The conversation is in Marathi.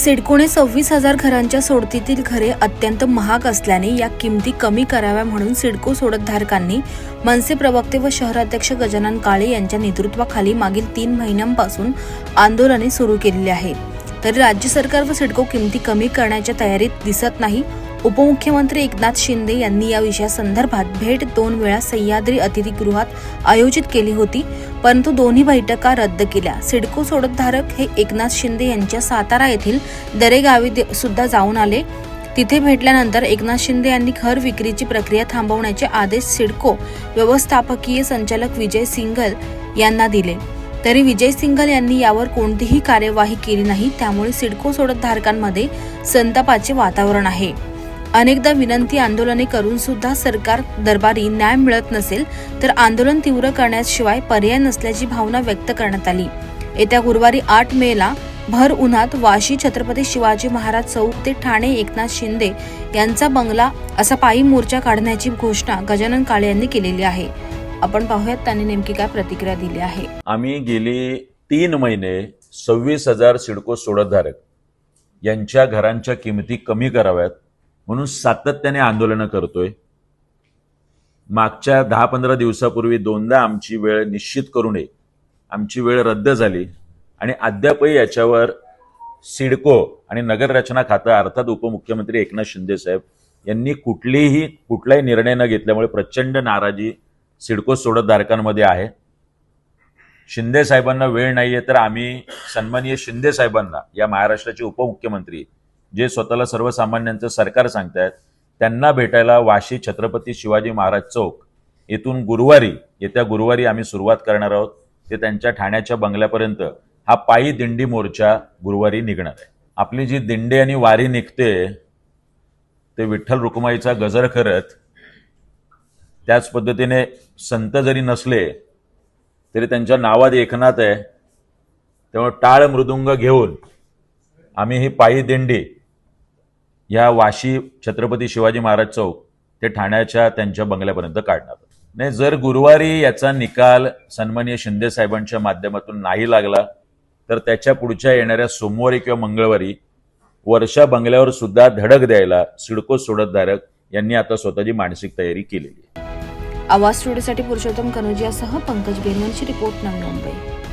सिडकोने सव्वीस हजार घरांच्या सोडतीतील घरे अत्यंत महाग असल्याने या किमती कमी कराव्या म्हणून सिडको सोडतधारकांनी मनसे प्रवक्ते व शहराध्यक्ष गजानन काळे यांच्या नेतृत्वाखाली मागील तीन महिन्यांपासून आंदोलने सुरू केलेली आहे. तरी राज्य सरकार व सिडको किमती कमी करण्याच्या तयारीत दिसत नाही उपमुख्यमंत्री एकनाथ शिंदे यांनी या विषयासंदर्भात भेट दोन वेळा सह्याद्री अतिथीगृहात आयोजित केली होती परंतु दोन्ही बैठका रद्द केल्या. सिडको सोडतधारक हे एकनाथ शिंदे यांच्या सातारा येथील दरेगावी दे- सुद्धा जाऊन आले. तिथे भेटल्यानंतर एकनाथ शिंदे यांनी घर विक्रीची प्रक्रिया थांबवण्याचे आदेश सिडको व्यवस्थापकीय संचालक विजय सिंगल यांना दिले. तरी विजय सिंगल यांनी यावर कोणतीही कार्यवाही केली नाही त्यामुळे सिडको सोडतधारकांमध्ये संतापाचे वातावरण आहे. अनेकदा विनंती आंदोलने करून सुद्धा सरकार दरबारी न्याय मिळत नसेल तर आंदोलन तीव्र करण्याशिवाय पर्याय नसल्याची भावना व्यक्त करण्यात आली. येत्या गुरुवारी आठ मेला भर उन्हात वाशी छत्रपती शिवाजी महाराज चौक ते ठाणे एकनाथ शिंदे यांचा बंगला असा पायी मोर्चा काढण्याची घोषणा गजानन काळे यांनी केलेली आहे. आपण पाहूयात त्यांनी नेमकी काय प्रतिक्रिया दिली आहे. आम्ही गेले तीन महिने सव्वीस हजार सिडको सोडतधारक यांच्या घरांच्या किमती कमी कराव्यात. म्हणून सातत्याने आंदोलनं करतोय. मागच्या दहा पंधरा दिवसापूर्वी दोनदा आमची वेळ निश्चित करू नये. आमची वेळ रद्द झाली. आणि अद्यापही याच्यावर सिडको आणि नगररचना खातं अर्थात उपमुख्यमंत्री एकनाथ शिंदे साहेब यांनी कुठलीही कुठलाही निर्णय न घेतल्यामुळे प्रचंड नाराजी सिडको सोडतधारकांमध्ये आहे. शिंदे साहेबांना वेळ नाही आहे तर आम्ही सन्माननीय शिंदे साहेबांना या महाराष्ट्राचे उपमुख्यमंत्री जे स्वतःला सर्वसामान्यांचं सरकार सांगतायत त्यांना भेटायला वाशी छत्रपती शिवाजी महाराज चौक येथून गुरुवारी येत्या गुरुवारी आम्ही सुरुवात करणार आहोत. ते त्यांच्या ठाण्याच्या बंगल्यापर्यंत हा पायी दिंडी मोर्चा गुरुवारी निघणार आहे. आपली जी दिंडी आणि वारी निघते ते विठ्ठल रुक्माईचा गजर करत त्याच पद्धतीने संत जरी नसले तरी त्यांच्या नावात एकनाथ आहे. त्यामुळे टाळ मृदुंग घेऊन आम्ही ही पायी दिंडी या वाशी छत्रपती शिवाजी महाराज चौक ते ठाण्याच्या त्यांच्या बंगल्यापर्यंत काढणार. नाही जर गुरुवारी याचा निकाल सन्माननीय शिंदे साहेबांच्या माध्यमातून नाही लागला तर त्याच्या पुढच्या येणाऱ्या सोमवारी किंवा मंगळवारी वर्षा बंगल्यावर सुद्धा धडक द्यायला सिडको सोडतधारक यांनी आता स्वतःची मानसिक तयारी केलेली आवाज स्टुडिओसाठी पुरुषोत्तम कनोजियासह पंकज बेनवंशी रिपोर्ट नवी मुंबई.